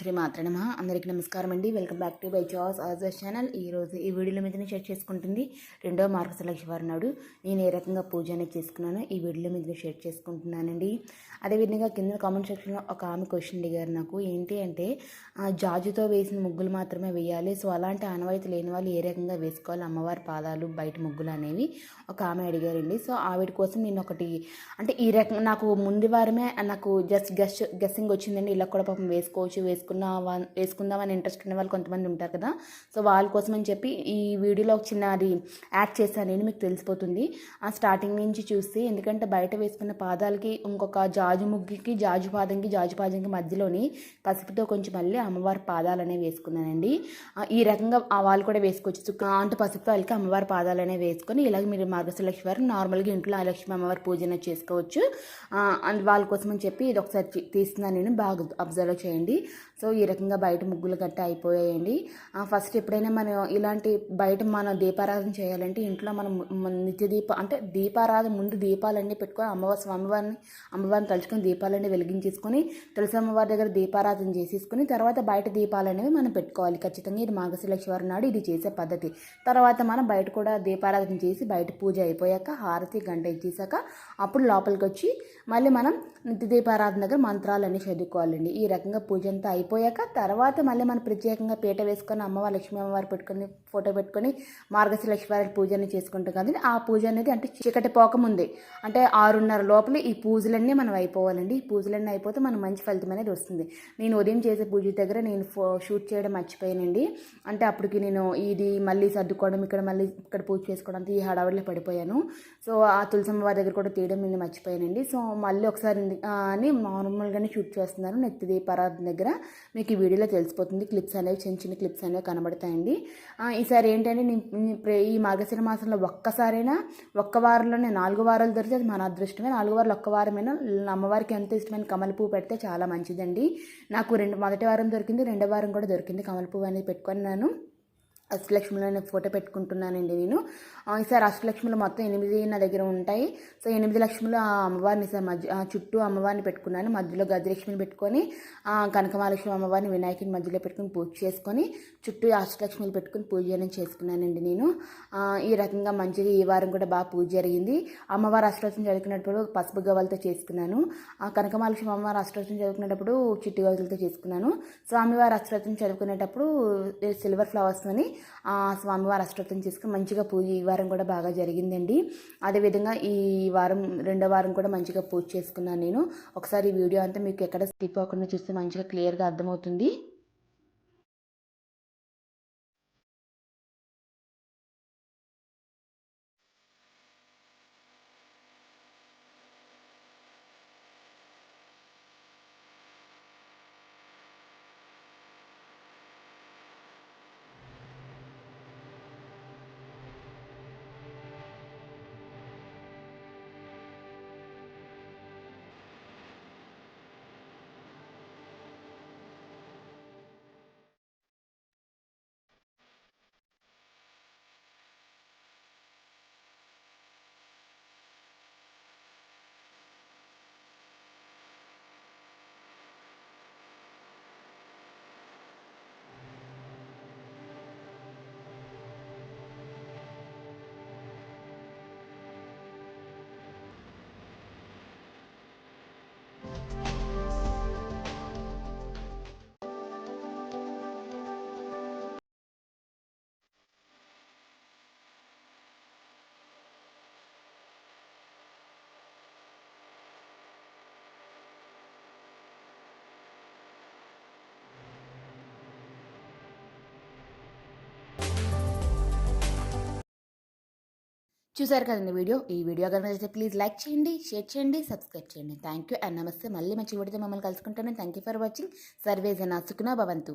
శ్రీ మాత్రమే అందరికీ నమస్కారం అండి. వెల్కమ్ బ్యాక్ టు బై జాస్ ఆజర్ ఛానల్ ఈ రోజు ఈ వీడియోలో మీద షేర్ చేసుకుంటుంది రెండో మార్గశిలక్ష వారం నాడు. నేను ఏ రకంగా పూజ అనేది చేసుకున్నానో ఈ వీడియోలో మీద షేర్ చేసుకుంటున్నానండి. అదేవిధంగా కింద కామెంట్ సెక్షన్లో ఒక ఆమె క్వశ్చన్ అడిగారు నాకు. ఏంటి అంటే ఆ, జాజుతో వేసిన ముగ్గులు మాత్రమే వేయాలి. సో అలాంటి ఆనవాయితీ లేని వాళ్ళు ఏ రకంగా వేసుకోవాలి? అమ్మవారి పాదాలు బయట ముగ్గులు అనేవి ఒక ఆమె అడిగారండి. సో ఆవిడ కోసం నేను ఒకటి అంటే ఈ రకం నాకు ముందు వారమే నాకు జస్ట్ గెస్ గెస్సింగ్ వచ్చిందండి. ఇలా కూడా పాపం వేసుకోవచ్చు వేసుకున్న వేసుకుందామని ఇంట్రెస్ట్ ఉన్న వాళ్ళు కొంతమంది ఉంటారు కదా. సో వాళ్ళ కోసం అని చెప్పి ఈ వీడియోలో ఒక చిన్న అది యాడ్ చేశానని మీకు తెలిసిపోతుంది. ఆ స్టార్టింగ్ నుంచి చూస్తే ఎందుకంటే బయట వేసుకున్న పాదాలకి ఇంకొక జాజు ముగ్గుకి జాజు పాదంకి జాజు పాదంకి మధ్యలోని పసుపుతో కొంచెం మళ్ళీ అమ్మవారి పాదాలు అనేవి వేసుకున్నానండి ఈ రకంగా ఆ వాళ్ళు కూడా వేసుకోవచ్చు. అంటు అంటే పసుపుతో వాళ్ళకి అమ్మవారి పాదాలు అనేవి వేసుకొని ఇలాగ మీరు మార్గశిలక్ష్మి వారు నార్మల్గా ఇంట్లో ఆ లక్ష్మి అమ్మవారి పూజ చేసుకోవచ్చు. అండ్ వాళ్ళ కోసం అని చెప్పి ఇది ఒకసారి తీస్తున్నాను నేను బాగా అబ్జర్వ్ చేయండి. సో ఈ రకంగా బయట ముగ్గులు గట్ట అయిపోయాయండి. ఆ, ఫస్ట్ ఎప్పుడైనా మనం ఇలాంటి బయట మనం దీపారాధన చేయాలంటే ఇంట్లో మనం నిత్య దీప అంటే దీపారాధన ముందు దీపాలన్నీ పెట్టుకొని అమ్మవారి స్వామివారిని అమ్మవారిని తలుచుకొని దీపాలన్నీ వెలిగించేసుకొని తులసి అమ్మవారి దగ్గర దీపారాధన చేసేసుకొని తర్వాత బయట దీపాలు అనేవి మనం పెట్టుకోవాలి. ఖచ్చితంగా ఇది మాఘశిలక్ష్మి నాడు ఇది చేసే పద్ధతి. తర్వాత మనం బయట కూడా దీపారాధన చేసి బయట పూజ అయిపోయాక హారతి గంట ఇచ్చేసాక అప్పుడు లోపలికి వచ్చి మళ్ళీ మనం నిత్య దీపారాధన దగ్గర మంత్రాలన్నీ చదువుకోవాలండి. ఈ రకంగా పూజ అంతా అయిపోయాక తర్వాత మళ్ళీ మనం ప్రత్యేకంగా పీట వేసుకొని అమ్మవారి లక్ష్మీ అమ్మవారు పెట్టుకొని ఫోటో పెట్టుకొని మార్గశ లక్ష్మీవారి పూజని చేసుకుంటాం కదండి ఆ పూజ అనేది అంటే చీకటి పోకముందే. అంటే ఆరున్నర లోపల ఈ పూజలన్నీ మనం అయిపోవాలండి. ఈ పూజలన్నీ అయిపోతే మనం మంచి ఫలితం అనేది వస్తుంది. నేను ఉదయం చేసే పూజ దగ్గర నేను ఫో షూట్ చేయడం మర్చిపోయానండి. అంటే అప్పటికి నేను ఇది మళ్ళీ సర్దుకోవడం ఇక్కడ మళ్ళీ ఇక్కడ పూజ చేసుకోవడం ఈ హడావిడిలో పడిపోయాను. సో ఆ తులసమ్మ వారి దగ్గర కూడా తీయడం నేను మర్చిపోయానండి. సో మళ్ళీ ఒకసారి అని నార్మల్గానే షూట్ చేస్తున్నాను నెత్తి దీపారాధన దగ్గర. మీకు ఈ వీడియోలో తెలిసిపోతుంది. క్లిప్స్ అనేవి చిన్న చిన్న క్లిప్స్ అనేవి కనబడతాయండి. ఈసారి ఏంటంటే నేను ఈ మార్గశిర మాసంలో ఒక్కసారైనా ఒక్క వారంలోనే నాలుగు వారాలు దొరికితే అది మన అదృష్టమే. నాలుగు వారాలు ఒక్క వారమైనా అమ్మవారికి ఎంత ఇష్టమైన కమల పువ్వు పెడితే చాలా మంచిదండి. నాకు రెండు మొదటి వారం దొరికింది రెండో వారం కూడా దొరికింది కమల పువ్వు అనేది పెట్టుకున్నాను. అష్టలక్ష్మిలో నేను ఫోటో పెట్టుకుంటున్నానండి నేను. ఈసారి అష్టలక్ష్మిలో మొత్తం ఎనిమిది నా దగ్గర ఉంటాయి. సో ఎనిమిది లక్ష్ములు ఆ అమ్మవారిని సార్ మధ్య చుట్టూ అమ్మవారిని పెట్టుకున్నాను. మధ్యలో గజలక్ష్మిని పెట్టుకొని కనకమహాలక్ష్మి అమ్మవారిని వినాయకుని మధ్యలో పెట్టుకుని పూజ చేసుకొని చుట్టూ అష్టలక్ష్మిలు పెట్టుకుని పూజ అనేది చేసుకున్నానండి నేను. ఈ రకంగా మంచిగా ఈ వారం కూడా బాగా పూజ జరిగింది. అమ్మవారి అష్టలక్ష్మి చదువుకున్నప్పుడు పసుపు గవ్వలతో చేసుకున్నాను. ఆ కనకమహాలక్ష్మి అమ్మవారి అష్టలక్ష్మి చదువుకునేటప్పుడు చిట్టి గవ్వలతో చేసుకున్నాను. స్వామివారి అష్టలక్ష్మి చదువుకునేటప్పుడు సిల్వర్ ఫ్లవర్స్తోని స్వామివారి అష్టోత్తరం చేసుకుని మంచిగా పూజ ఈ వారం కూడా బాగా జరిగిందండి. అదేవిధంగా ఈ వారం రెండో వారం కూడా మంచిగా పూజ చేసుకున్నాను నేను. ఒకసారి ఈ వీడియో అంతా మీకు ఎక్కడ స్కిప్ అవ్వకుండా చూస్తే మంచిగా క్లియర్గా అర్థమవుతుంది. చూసారు కదండి వీడియో? ఈ వీడియో కనుక నచ్చితే ప్లీజ్ లైక్ చేయండి షేర్ చేయండి సబ్స్క్రైబ్ చేయండి. థ్యాంక్ యూ అండ్ నమస్తే. మళ్ళీ మంచి వీడియోతో మమ్మల్ని కలుసుకుంటాను. థ్యాంక్ యూ ఫర్ వాచింగ్ సర్వేజన సుఖనా భవంతు.